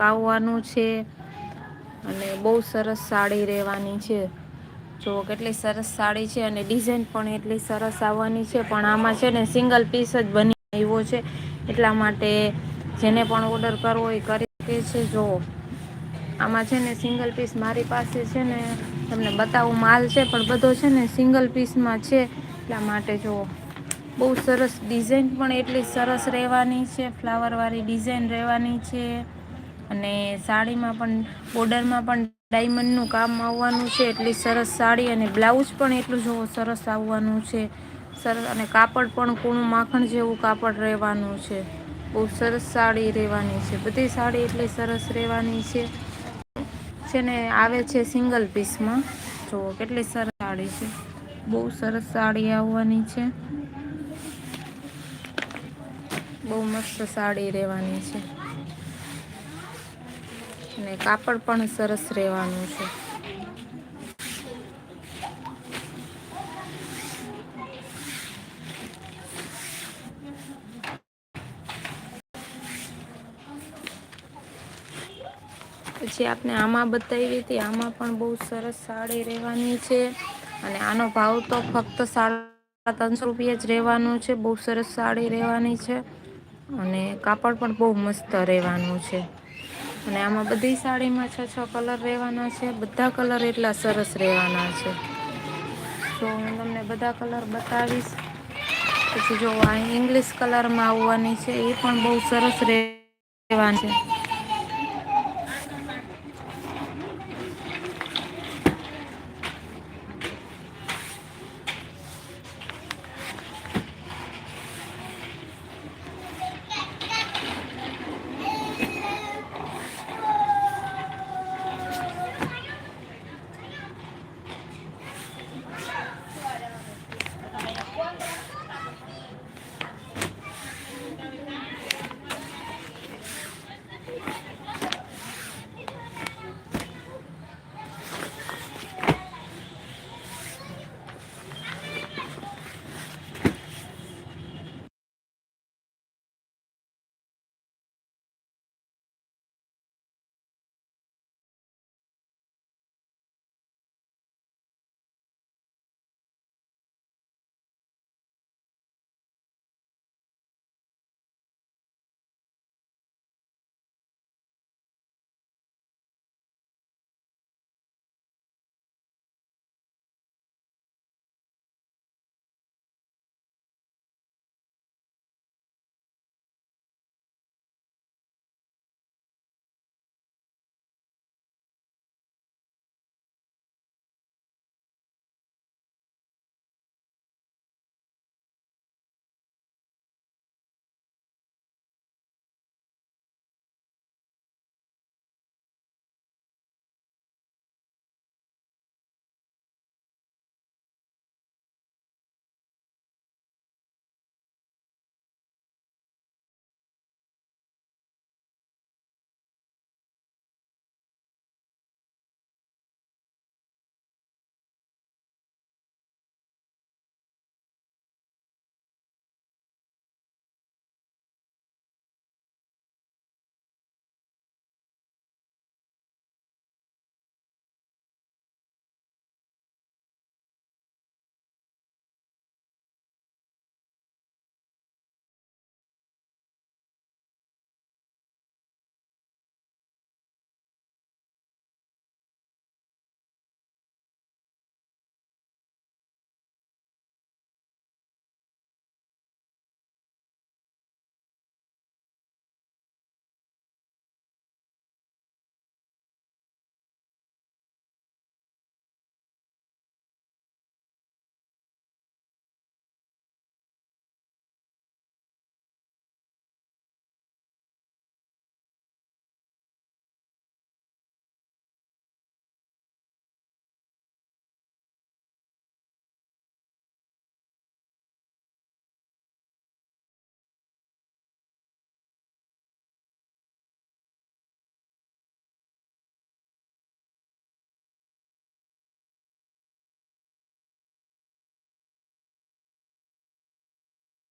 આવવાનું છે અને બહુ સરસ સાડી રહેવાની છે. જો કેટલી સરસ સાડી છે અને ડિઝાઇન પણ એટલી સરસ આવવાની છે, પણ આમાં છે ને સિંગલ પીસ જ બની આવ્યો છે. એટલા માટે જેને પણ ઓર્ડર કરવો એ કરી શકે છે. જો આમાં છે ને સિંગલ પીસ મારી પાસે છે ને તમને બતાવું માલ છે, પણ બધો છે ને સિંગલ પીસમાં છે. એટલા માટે જો બહુ સરસ ડિઝાઇન પણ એટલી સરસ રહેવાની છે, ફ્લાવરવાળી ડિઝાઇન રહેવાની છે. અને સાડીમાં પણ, બોર્ડરમાં પણ ડાયમંડનું કામ આવવાનું છે, એટલી સરસ સાડી અને બ્લાઉઝ પણ એટલું જો સરસ આવવાનું છે. સરસ અને કાપડ પણ કૂણું માખણ જેવું કાપડ રહેવાનું છે. બહુ સરસ સાડી રહેવાની છે. બધી સાડી એટલી સરસ રહેવાની છે. છે ને આવે છે સિંગલ પીસમાં જુઓ કેટલી સરસ સાડી છે. બહુ સરસ સાડી આવવાની છે. બહુ મસ્ત સાડી રહેવાની છે. અને કાપડ પણ સરસ રહેવાનું છે. પછી આપને આમાં બતાવી હતી, આમાં પણ બહુ સરસ સાડી રહેવાની છે અને આનો ભાવ તો ફક્ત સાડા ત્રણસો રૂપિયા જ રહેવાનો છે, બહુ સરસ સાડી રહેવાની છે અને કાપડ પણ બહુ મસ્ત રહેવાનું છે. અને આમાં બધી સાડીમાં છ છ કલર રહેવાના છે, બધા કલર એટલા સરસ રહેવાના છે. તો હું તમને બધા કલર બતાવીશ. પછી જો આ ઇંગ્લિશ કલરમાં આવવાની છે, એ પણ બહુ સરસ રહેવાની છે.